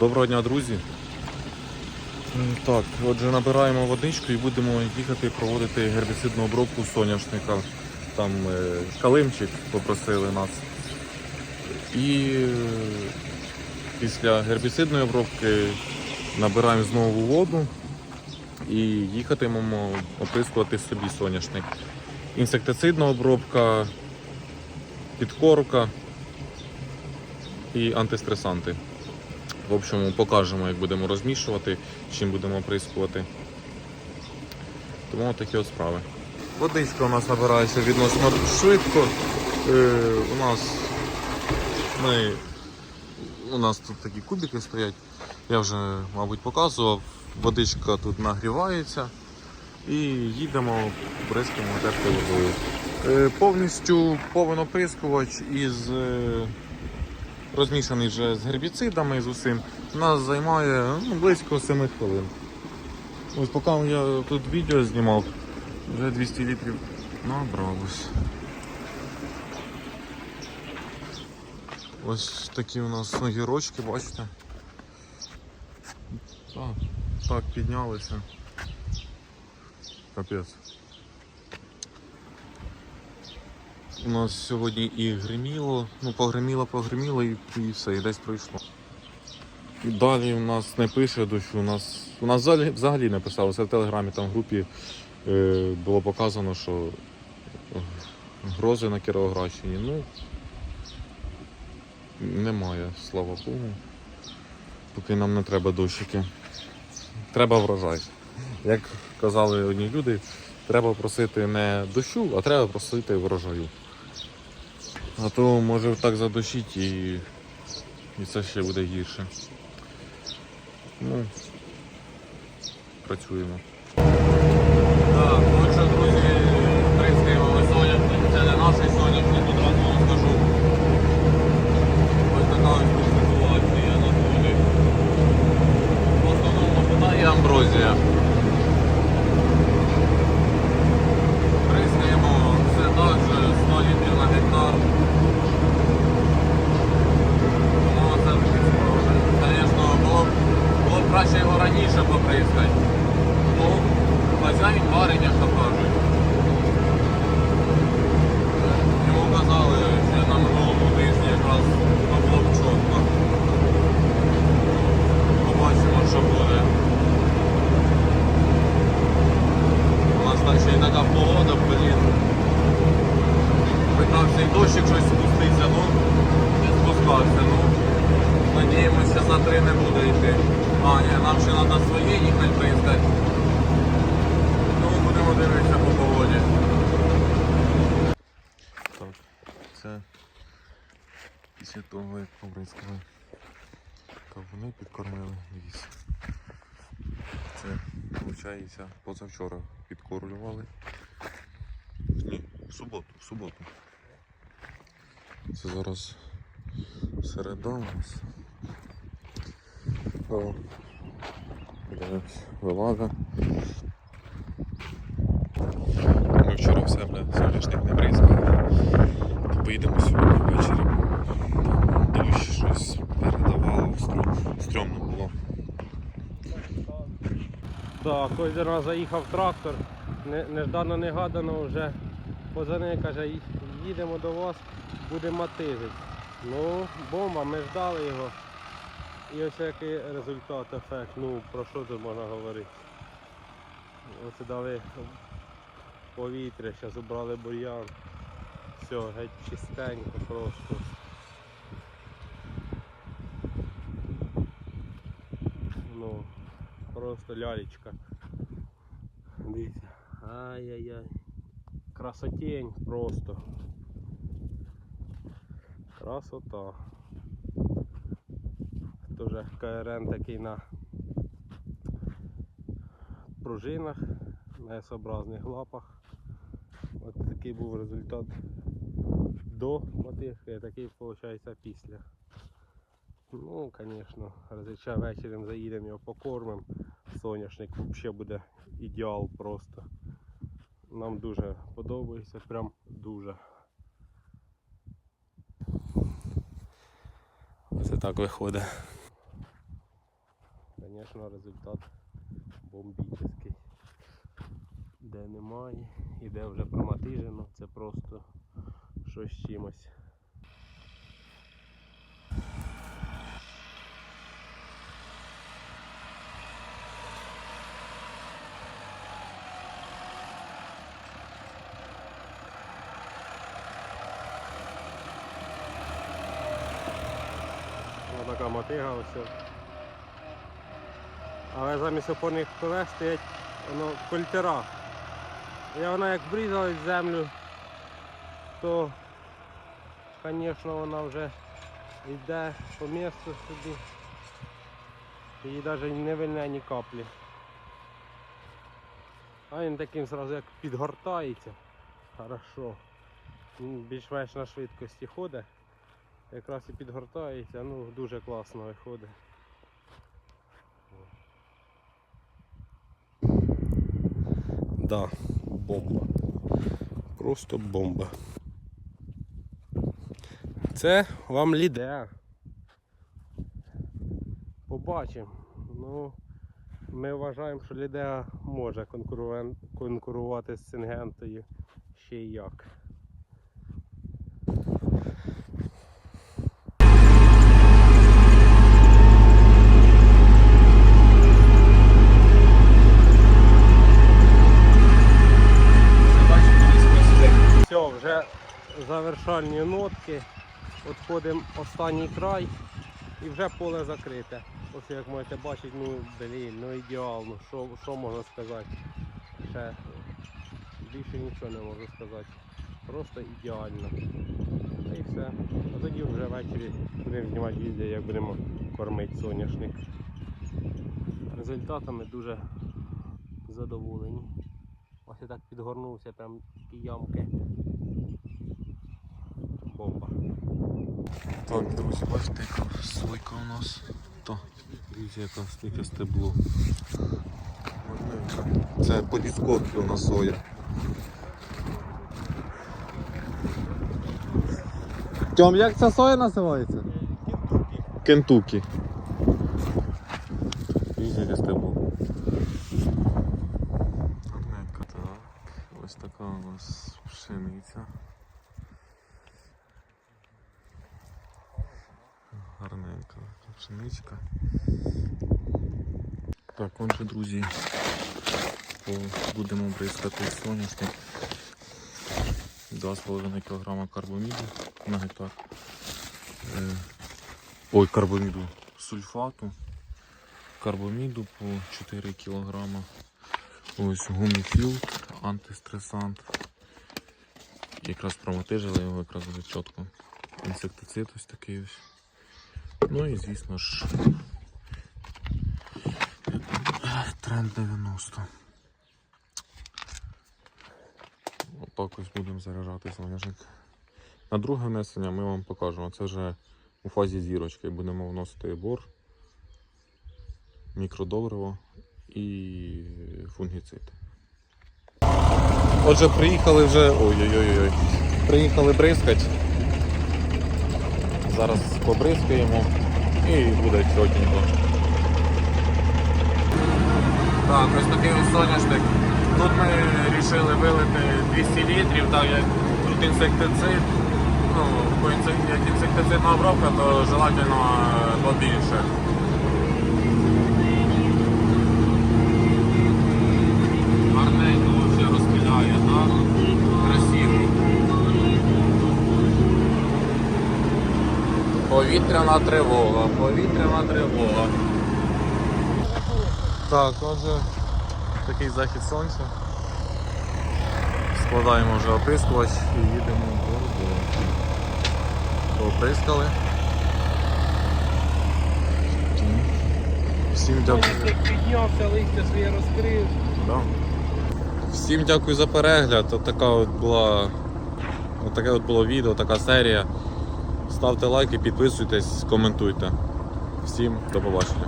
Доброго дня, друзі. Так, отже, набираємо водичку і будемо їхати проводити гербіцидну обробку соняшника. Там е, калимчик попросили нас. І е, після гербіцидної обробки набираємо знову воду і їхатимемо оприскувати собі соняшник. Інсектицидна обробка, підкорка і антистресанти. В общем, покажемо, як будемо розмішувати, чим будемо оприскувати. Тому такі от справи. Водичка у нас набирається відносно швидко. Е, у нас ми, у нас тут такі кубики стоять. Я вже, мабуть, показував. Водичка тут нагрівається і їдемо, бризкаємо теплою водою. Е, повністю повен оприскувач із е, розмішаний вже з гербіцидами і з усім, нас займає ну, близько 7 хвилин. Ось поки я тут відео знімав, вже 200 літрів набралось. Ось такі у нас огірочки, бачите? Так, так піднялися. Капець. У нас сьогодні і гриміло, ну погриміло, погриміло і, і все, і десь пройшло. І далі у нас не пише дощу, у нас, у нас взагалі, взагалі не писало. Це в телеграмі там в групі е, було показано, що грози на Кіровоградщині. Ну немає, слава Богу. Поки нам не треба дощики. Треба врожай. Як казали одні люди, треба просити не дощу, а треба просити врожаю. А то може так задушить і, і це ще буде гірше. Ну, працюємо. Так, ну що, друзі, прискаємо ми соняшник. Це не наш соняшник, одразу вам скажу. Ось така ось тут ситуація на полі. В основному вода і амброзія. Прискаємо все так же 100 літрів на гектар. Ну, це такі справи. Звісно, було, б- було б краще його раніше поприскати. Ну, хазяїн варить, як то кажуть. Йому казали, що на минулому тижні якраз то було б чітко. Побачимо, що буде. У нас так ще й така погода, блін. Питався і дощик щось спуститься, ну не спускався. Ну, надіємося, за три не буде йти. А, ні, нам ще треба своє їхати приїздити. Ну, будемо дивитися по погоді. Так, це як побризкали кавуни підкормили віз. Це, виходить, позавчора підкормлювали. Ні, в суботу, в суботу. Це зараз середа у нас. Вилага. Ми вчора в себе соняшник не бризкали. Поїдемо сьогодні ввечері. Там дощ щось передавало, стрьом- стрьомно було. Так, до нас заїхав трактор, не- неждано негадано вже позвонив, каже, їдемо до вас, будемо матизити. Ну, бомба, ми ждали його. І ось який результат, ефект. Ну, про що тут можна говорити? Ось дали повітря, зараз убрали бур'ян. Все, геть чистенько просто. Ну, просто лялечка. Дивіться. Ай-яй-яй. Красотень просто. Красота. Тоже КРН такий на пружинах, на S-образних лапах. От такий був результат до мотивки, такий виходить після. Ну, звісно, разича вечором заїдемо його покормимо. Соняшник взагалі буде ідеал просто. Нам дуже подобається, прям дуже. Ось так виходить. звісно, результат бомбічний. Де немає і де вже проматижено, це просто щось чимось. Ось така мотига ось. Але замість опорних колес стоять воно кольтера. І вона як врізалась в землю, то звісно вона вже йде по місту собі. Її навіть не вильне ні каплі. А він таким зразу як підгортається. Хорошо. Більш-менш на швидкості ходить. Якраз і підгортається, ну дуже класно виходить. Да, бомба. Просто бомба. Це вам лідеа. Побачимо. Ну, ми вважаємо, що лідеа може конкурувати з Сингентою ще й як. Все, вже завершальні нотки. Отходимо останній край і вже поле закрите. Ось як можете бачити, ну блін, ну ідеально. Що, що можна сказати? Ще більше нічого не можу сказати. Просто ідеально. І все. А тоді вже ввечері будемо знімати відео, як будемо кормити соняшник. Результатами дуже задоволені. Ось я так підгорнувся, прям такі ямки. Бомба. Так, друзі, бачите, яка слойка у нас. То, дивіться, яка стільки стебло. Це по дисковці у нас соя. Тьом, як ця соя називається? Кентукі. Дивіться, яке стебло. Так. Ось така у нас пшениця. Гарненька така пшеничка. Так, отже, друзі, будемо бризкати соняшник. 2,5 кг карбоміду на гектар. Е, Ой, карбоміду сульфату. Карбоміду по 4 кг. Ось гуміфілд, антистресант. Якраз промотижили його якраз чітко. Інсектицид ось такий ось. Ну і звісно ж тренд 90. Отак ось будемо заряджати соняшник. На друге внесення ми вам покажемо. Це вже у фазі зірочки. Будемо вносити бор, мікродобриво і фунгіцид. Отже, приїхали вже. Ой-ой-ой. Приїхали бризкать. Зараз побризкаємо і буде чотенько. Так, ось такий соняшник. Тут ми вирішили вилити 200 літрів, так як тут інсектицид. Ну, як інсектицидна обробка, то желательно е, побільше. Повітряна тривога, повітряна тривога. Так, отже, такий захід сонця. Складаємо вже оприскувач і їдемо додому. Оприскали. Всім дякую. Як піднявся, листя своє розкрив. Да. Всім дякую за перегляд. От така от була. От таке от було відео, така серія. Ставте лайки, підписуйтесь, коментуйте. Всім до побачення.